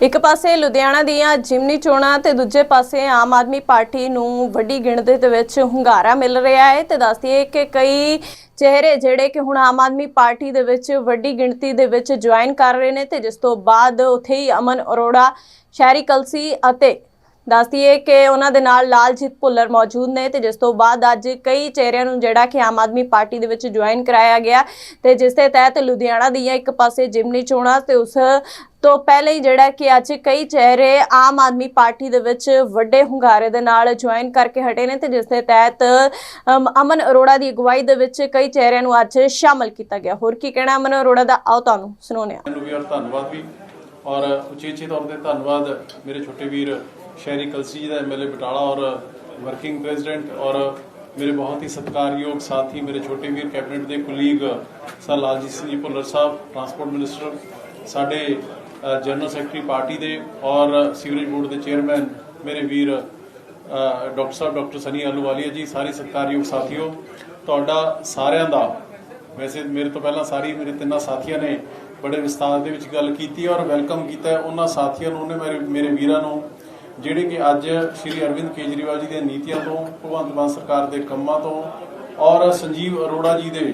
ਇੱਕ ਪਾਸੇ ਲੁਧਿਆਣਾ ਦੀਆਂ ਜਿਮਨੀ ਚੋਣਾਂ ਤੇ ਦੂਜੇ ਪਾਸੇ ਆਮ ਆਦਮੀ ਪਾਰਟੀ ਨੂੰ ਵੱਡੀ ਗਿਣਤੀ ਦੇ ਵਿੱਚ ਹੁੰਗਾਰਾ ਮਿਲ ਰਿਹਾ ਹੈ ਤੇ ਦੱਸਦੀਏ ਕਿ ਕਈ ਚਿਹਰੇ ਜਿਹੜੇ ਕਿ ਹੁਣ ਆਮ ਆਦਮੀ ਪਾਰਟੀ ਦੇ ਵਿੱਚ ਵੱਡੀ ਗਿਣਤੀ ਦੇ ਵਿੱਚ ਜੁਆਇਨ ਕਰ ਰਹੇ ਨੇ ਤੇ ਜਿਸ ਤੋਂ ਬਾਅਦ ਉੱਥੇ ਹੀ ਅਮਨ ਅਰੋੜਾ, ਸ਼ਹਿਰੀ ਕਲਸੀ ਅਤੇ ਦੱਸਦੀਏ ਕਿ ਉਹਨਾਂ ਦੇ ਨਾਲ ਲਾਲਜੀਤ ਭੁੱਲਰ ਮੌਜੂਦ ਨੇ ਤੇ ਜਿਸ ਤੋਂ ਬਾਅਦ ਅੱਜ ਕਈ ਚਿਹਰਿਆਂ ਨੂੰ ਜਿਹੜਾ ਕਿ ਆਮ ਆਦਮੀ ਪਾਰਟੀ ਦੇ ਵਿੱਚ ਜੁਆਇਨ ਕਰਾਇਆ ਗਿਆ ਤੇ ਜਿਸ ਦੇ ਤਹਿਤ ਲੁਧਿਆਣਾ ਦੀਆਂ ਇੱਕ ਪਾਸੇ ਜਿਮਨੀ ਚੋਣਾਂ ਤੇ ਉਸ ਤੋਂ ਪਹਿਲੇ ਹੀ ਜਿਹੜਾ ਕਿ ਅੱਜ ਕਈ ਚਿਹਰੇ ਆਮ ਆਦਮੀ ਪਾਰਟੀ ਦੇ ਵਿੱਚ ਵੱਡੇ ਹੁੰਗਾਰੇ ਦੇ ਨਾਲ ਜੁਆਇਨ ਕਰਕੇ ਹਟੇ ਨੇ ਤੇ ਜਿਸ ਦੇ ਤਹਿਤ ਅਮਨ ਅਰੋੜਾ ਦੀ ਅਗਵਾਈ ਦੇ ਵਿੱਚ ਕਈ ਚਿਹਰਿਆਂ ਨੂੰ ਅੱਜ ਸ਼ਾਮਲ ਕੀਤਾ ਗਿਆ। ਹੋਰ ਕੀ ਕਹਿਣਾ ਅਮਨ ਅਰੋੜਾ ਦਾ? ਆਓ ਤੁਹਾਨੂੰ ਸੁਣਾਉਂਦੇ ਹਾਂ। ਧੰਨਵਾਦ ਵੀ। ਔਰ ਉਚੇਚੇ ਤੌਰ ਤੇ ਧੰਨਵਾਦ ਮੇਰੇ ਛੋਟੇ ਵੀਰ ਸ਼ਹਿਰੀ ਕਲਸੀ ਜੀ ਦਾ ਐਮਐਲਏ ਬਟਾਲਾ ਔਰ ਵਰਕਿੰਗ ਪ੍ਰੈਜ਼ੀਡੈਂਟ ਔਰ ਮੇਰੇ ਬਹੁਤ ਹੀ ਸਤਿਕਾਰਯੋਗ ਸਾਥੀ, ਮੇਰੇ ਛੋਟੇ ਵੀਰ ਕੈਬਨਿਟ ਦੇ colleague sir Laljit Singh ji Bhullar Sahib, transport minister, ਸਾਡੇ ਜਨਰਲ ਸੈਕਟਰੀ ਪਾਰਟੀ ਦੇ ਔਰ ਸੀਵਰੇਜ ਬੋਰਡ ਦੇ ਚੇਅਰਮੈਨ ਮੇਰੇ ਵੀਰ ਡਾਕਟਰ ਸਾਹਿਬ, ਡਾਕਟਰ ਸਨੀ ਆਲੂਵਾਲੀਆ ਜੀ, ਸਾਰੇ ਸਤਿਕਾਰਯੋਗ ਸਾਥੀਓ, ਤੁਹਾਡਾ ਸਾਰਿਆਂ ਦਾ, ਵੈਸੇ ਮੇਰੇ ਤੋਂ ਪਹਿਲਾਂ ਸਾਰੀ, ਮੇਰੇ ਤਿੰਨਾਂ ਸਾਥੀਆਂ ਨੇ ਬੜੇ ਵਿਸਤਾਰ ਦੇ ਵਿੱਚ ਗੱਲ ਕੀਤੀ ਔਰ ਵੈਲਕਮ ਕੀਤਾ, ਉਹਨਾਂ ਸਾਥੀਆਂ ਨੂੰ, ਉਹਨੇ ਮੇਰੇ ਮੇਰੇ ਵੀਰਾਂ ਨੂੰ ਜਿਹੜੇ ਕਿ ਅੱਜ ਸ਼੍ਰੀ ਅਰਵਿੰਦ ਕੇਜਰੀਵਾਲ ਜੀ ਦੀਆਂ ਨੀਤੀਆਂ ਤੋਂ, ਭਗਵੰਤ ਮਾਨ ਸਰਕਾਰ ਦੇ ਕੰਮਾਂ ਤੋਂ ਔਰ ਸੰਜੀਵ ਅਰੋੜਾ ਜੀ ਦੇ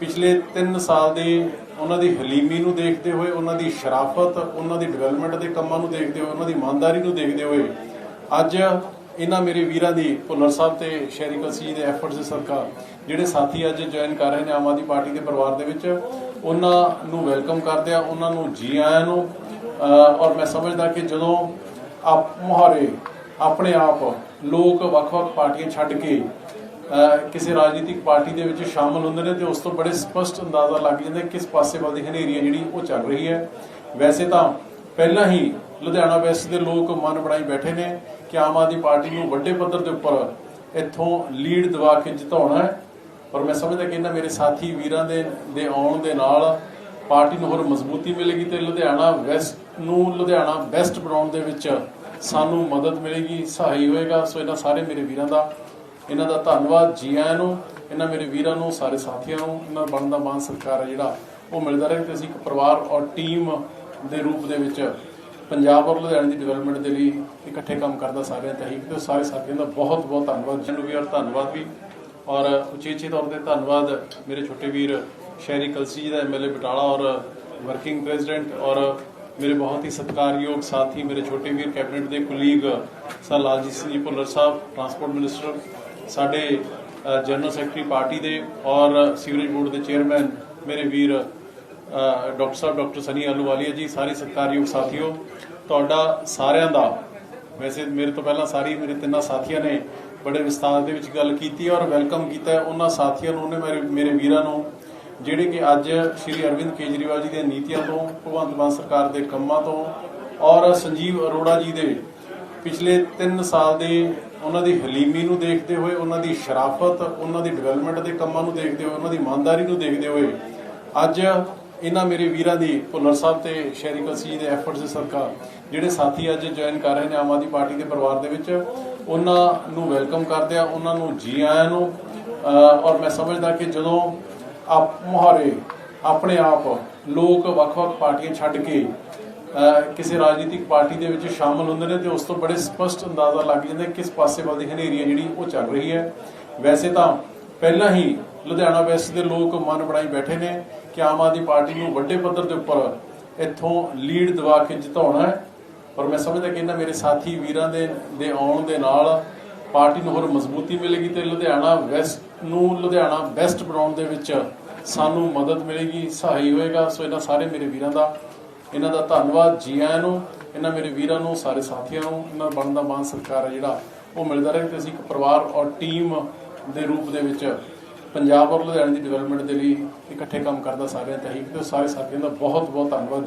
ਪਿਛਲੇ 3 ਸਾਲ ਦੇ ਉਹਨਾਂ ਦੀ ਹਲੀਮੀ ਨੂੰ ਦੇਖਦੇ ਹੋਏ, ਉਹਨਾਂ ਦੀ ਸ਼ਰਾਫਤ, ਉਹਨਾਂ ਦੀ ਡਿਵੈਲਪਮੈਂਟ ਦੇ ਕੰਮਾਂ ਨੂੰ ਦੇਖਦੇ ਹੋਏ, ਉਹਨਾਂ ਦੀ ਇਮਾਨਦਾਰੀ ਨੂੰ ਦੇਖਦੇ ਹੋਏ ਅੱਜ ਇਹਨਾਂ ਮੇਰੇ ਵੀਰਾਂ ਦੀ ਭੁੱਲਰ ਸਾਹਿਬ ਤੇ ਸ਼ਹਿਰੀ ਕਲਸੀ ਦੇ ਐਫਰਟਸ ਦੇ ਸਰਕਾਰ ਜਿਹੜੇ ਸਾਥੀ ਅੱਜ ਜੁਆਇਨ ਕਰ ਰਹੇ ਨੇ ਆਮ ਆਦਮੀ ਪਾਰਟੀ ਦੇ ਪਰਿਵਾਰ ਦੇ ਵਿੱਚ, ਉਹਨਾਂ ਨੂੰ ਵੈਲਕਮ ਕਰਦੇ ਆ ਉਹਨਾਂ ਨੂੰ ਜੀ ਆਇਆਂ ਨੂੰ ਔਰ ਮੈਂ ਸਮਝਦਾ ਕਿ ਜਦੋਂ ਆਪ ਮੁਹਾਰੇ, ਆਪਣੇ ਆਪ ਲੋਕ ਵੱਖ-ਵੱਖ ਪਾਰਟੀਆਂ ਛੱਡ ਕੇ ਕਿਸੇ ਰਾਜਨੀਤਿਕ ਪਾਰਟੀ ਦੇ ਵਿੱਚ ਸ਼ਾਮਲ ਹੁੰਦੇ ਨੇ ਤੇ ਉਸ ਤੋਂ ਬੜੇ ਸਪਸ਼ਟ ਅੰਦਾਜ਼ਾ ਲੱਗ ਜਾਂਦਾ ਕਿਸ ਪਾਸੇ ਵੱਲ ਦੀ ਹਨੇਰੀ ਹੈ ਜਿਹੜੀ ਉਹ ਚੱਲ ਰਹੀ ਹੈ। ਵੈਸੇ ਤਾਂ ਪਹਿਲਾਂ ਹੀ ਲੁਧਿਆਣਾ ਵੈਸਟ ਦੇ ਲੋਕ ਮਨ ਬਣਾਈ ਬੈਠੇ ਨੇ ਕਿ ਆਮ ਆਦਮੀ ਪਾਰਟੀ ਨੂੰ ਵੱਡੇ ਪੱਧਰ ਦੇ ਉੱਪਰ ਇੱਥੋਂ ਲੀਡ ਦਿਵਾ ਕੇ ਜਿਤਾਉਣਾ ਹੈ। ਪਰ ਮੈਂ ਸਮਝਦਾ ਕਿ ਇਹਨਾਂ ਮੇਰੇ ਸਾਥੀ ਵੀਰਾਂ ਦੇ ਦੇ ਆਉਣ ਦੇ ਨਾਲ ਪਾਰਟੀ ਨੂੰ ਹੋਰ ਮਜ਼ਬੂਤੀ ਮਿਲੇਗੀ ਤੇ ਲੁਧਿਆਣਾ ਵੈਸਟ ਨੂੰ ਲੁਧਿਆਣਾ ਬੈਸਟ ਬਣਾਉਣ ਦੇ ਵਿੱਚ ਸਾਨੂੰ ਮਦਦ ਮਿਲੇਗੀ, ਸਹਾਈ ਹੋਏਗਾ। ਸੋ ਇਹਨਾਂ ਸਾਰੇ ਮੇਰੇ ਵੀਰਾਂ ਦਾ ਇਹਨਾਂ ਦਾ ਧੰਨਵਾਦ ਜੀ ਆਇਆਂ ਨੂੰ, ਇਹਨਾਂ ਮੇਰੇ ਵੀਰਾਂ ਨੂੰ, ਸਾਰੇ ਸਾਥੀਆਂ ਨੂੰ, ਇਹਨਾਂ ਦਾ ਬਣਦਾ ਮਾਨ ਸਰਕਾਰ ਹੈ ਜਿਹੜਾ ਉਹ ਮਿਲਦਾ ਰਹੇ ਤੇ ਅਸੀਂ ਇੱਕ ਪਰਿਵਾਰ ਔਰ ਟੀਮ ਦੇ ਰੂਪ ਦੇ ਵਿੱਚ ਪੰਜਾਬ ਔਰ ਲੁਧਿਆਣੇ ਦੀ ਡਿਵੈਲਪਮੈਂਟ ਦੇ ਲਈ ਇਕੱਠੇ ਕੰਮ ਕਰਦਾ ਸਾਰਿਆਂ ਦਾ ਹੀ ਤੇ ਸਾਰੇ ਸਾਥੀਆਂ ਦਾ ਬਹੁਤ ਬਹੁਤ ਧੰਨਵਾਦ। ਜੀ ਨੂੰ ਵੀ ਔਰ ਧੰਨਵਾਦ ਵੀ। ਔਰ ਉਚੇਚੇ ਤੌਰ ਤੇ ਧੰਨਵਾਦ ਮੇਰੇ ਛੋਟੇ ਵੀਰ ਸ਼ਹਿਰੀ ਕਲਸੀ ਜੀ ਦਾ ਐਮਐਲਏ ਬਟਾਲਾ ਔਰ ਵਰਕਿੰਗ ਪ੍ਰੈਜ਼ੀਡੈਂਟ ਔਰ ਮੇਰੇ ਬਹੁਤ ਹੀ ਸਤਿਕਾਰਯੋਗ ਸਾਥੀ, ਮੇਰੇ ਛੋਟੇ ਵੀਰ ਕੈਬਨਿਟ ਦੇ colleague sir Laljit Singh ji Bhullar Sahib, transport minister, ਸਾਡੇ ਜਨਰਲ ਸੈਕਟਰੀ ਪਾਰਟੀ ਦੇ ਔਰ ਸੀਵਰੇਜ ਬੋਰਡ ਦੇ ਚੇਅਰਮੈਨ ਮੇਰੇ ਵੀਰ ਡਾਕਟਰ ਸਾਹਿਬ, ਡਾਕਟਰ ਸਨੀ ਆਲੂਵਾਲੀਆ ਜੀ, ਸਾਰੇ ਸਤਿਕਾਰਯੋਗ ਸਾਥੀਓ, ਤੁਹਾਡਾ ਸਾਰਿਆਂ ਦਾ, ਵੈਸੇ ਮੇਰੇ ਤੋਂ ਪਹਿਲਾਂ ਸਾਰੀ, ਮੇਰੇ ਤਿੰਨਾਂ ਸਾਥੀਆਂ ਨੇ ਬੜੇ ਵਿਸਤਾਰ ਦੇ ਵਿੱਚ ਗੱਲ ਕੀਤੀ ਔਰ ਵੈਲਕਮ ਕੀਤਾ ਉਹਨਾਂ ਸਾਥੀਆਂ ਨੂੰ ਉਹਨੇ ਮੇਰੇ ਮੇਰੇ ਵੀਰਾਂ ਨੂੰ ਜਿਹੜੇ ਕਿ ਅੱਜ ਸ਼੍ਰੀ ਅਰਵਿੰਦ ਕੇਜਰੀਵਾਲ ਜੀ ਦੀਆਂ ਨੀਤੀਆਂ ਤੋਂ, ਭਗਵੰਤ ਮਾਨ ਸਰਕਾਰ ਦੇ ਕੰਮਾਂ ਤੋਂ ਔਰ ਸੰਜੀਵ ਅਰੋੜਾ ਜੀ ਦੇ ਪਿਛਲੇ 3 ਸਾਲ ਦੇ ਉਹਨਾਂ ਦੀ ਹਲੀਮੀ ਨੂੰ ਦੇਖਦੇ ਹੋਏ, ਉਹਨਾਂ ਦੀ ਸ਼ਰਾਫਤ, ਉਹਨਾਂ ਦੀ ਡਿਵੈਲਪਮੈਂਟ ਦੇ ਕੰਮਾਂ ਨੂੰ ਦੇਖਦੇ ਹੋਏ, ਉਹਨਾਂ ਦੀ ਇਮਾਨਦਾਰੀ ਨੂੰ ਦੇਖਦੇ ਹੋਏ ਅੱਜ ਇਹਨਾਂ ਮੇਰੇ ਵੀਰਾਂ ਦੀ ਭੁੱਲਰ ਸਾਹਿਬ ਤੇ ਸ਼ਹਿਰੀ ਕਲਸੀ ਜੀ ਦੇ ਐਫਰਟਸ ਦੇ ਸਰਕਾਰ ਜਿਹੜੇ ਸਾਥੀ ਅੱਜ ਜੁਆਇਨ ਕਰ ਰਹੇ ਨੇ ਆਮ ਆਦਮੀ ਪਾਰਟੀ ਦੇ ਪਰਿਵਾਰ ਦੇ ਵਿੱਚ, ਉਹਨਾਂ ਨੂੰ ਵੈਲਕਮ ਕਰਦੇ ਆ ਉਹਨਾਂ ਨੂੰ ਜੀ ਆਇਆਂ ਨੂੰ ਔਰ ਮੈਂ ਸਮਝਦਾ ਕਿ ਜਦੋਂ ਆਪ ਮੁਹਾਰੇ ਆਪਣੇ ਆਪ ਲੋਕ ਵੱਖ-ਵੱਖ ਪਾਰਟੀਆਂ ਛੱਡ ਕੇ ਕਿਸੇ ਰਾਜਨੀਤਿਕ ਪਾਰਟੀ ਦੇ ਵਿੱਚ ਸ਼ਾਮਲ ਹੁੰਦੇ ਨੇ ਤੇ ਉਸ ਤੋਂ ਬੜੇ ਸਪਸ਼ਟ ਅੰਦਾਜ਼ਾ ਲੱਗ ਜਾਂਦਾ ਕਿਸ ਪਾਸੇ ਵੱਲ ਦੀ ਹਨੇਰੀ ਹੈ ਜਿਹੜੀ ਉਹ ਚੱਲ ਰਹੀ ਹੈ। ਵੈਸੇ ਤਾਂ ਪਹਿਲਾਂ ਹੀ ਲੁਧਿਆਣਾ ਵੈਸਟ ਦੇ ਲੋਕ ਮਨ ਬਣਾਈ ਬੈਠੇ ਨੇ ਕਿ ਆਮ ਆਦਮੀ ਪਾਰਟੀ ਨੂੰ ਵੱਡੇ ਪੱਧਰ ਦੇ ਉੱਪਰ ਇੱਥੋਂ ਲੀਡ ਦਿਵਾ ਕੇ ਜਿਤਾਉਣਾ ਹੈ। ਪਰ ਮੈਂ ਸਮਝਦਾ ਕਿ ਇਹਨਾਂ ਮੇਰੇ ਸਾਥੀ ਵੀਰਾਂ ਦੇ ਦੇ ਆਉਣ ਦੇ ਨਾਲ ਪਾਰਟੀ ਨੂੰ ਹੋਰ ਮਜ਼ਬੂਤੀ ਮਿਲੇਗੀ ਤੇ ਲੁਧਿਆਣਾ ਵੈਸਟ ਨੂੰ ਲੁਧਿਆਣਾ ਬੈਸਟ ਬਣਾਉਣ ਦੇ ਵਿੱਚ ਸਾਨੂੰ ਮਦਦ ਮਿਲੇਗੀ, ਸਹਾਈ ਹੋਏਗਾ। ਸੋ ਇਹਨਾਂ ਸਾਰੇ ਮੇਰੇ ਵੀਰਾਂ ਦਾ ਇਹਨਾਂ ਦਾ ਧੰਨਵਾਦ ਜੀ ਆਇਆਂ ਨੂੰ, ਇਹਨਾਂ ਮੇਰੇ ਵੀਰਾਂ ਨੂੰ, ਸਾਰੇ ਸਾਥੀਆਂ ਨੂੰ, ਇਹਨਾਂ ਦਾ ਬਣਦਾ ਮਾਨ ਸਰਕਾਰ ਹੈ ਜਿਹੜਾ ਉਹ ਮਿਲਦਾ ਰਹੇ ਤੇ ਅਸੀਂ ਇੱਕ ਪਰਿਵਾਰ ਔਰ ਟੀਮ ਦੇ ਰੂਪ ਦੇ ਵਿੱਚ ਪੰਜਾਬ ਔਰ ਲੁਧਿਆਣੇ ਦੀ ਡਿਵੈਲਪਮੈਂਟ ਦੇ ਲਈ ਇਕੱਠੇ ਕੰਮ ਕਰਦਾ ਸਾਰਿਆਂ ਦਾ ਹੀ ਤੇ ਸਾਰੇ ਸਾਥੀਆਂ ਦਾ ਬਹੁਤ ਬਹੁਤ ਧੰਨਵਾਦ।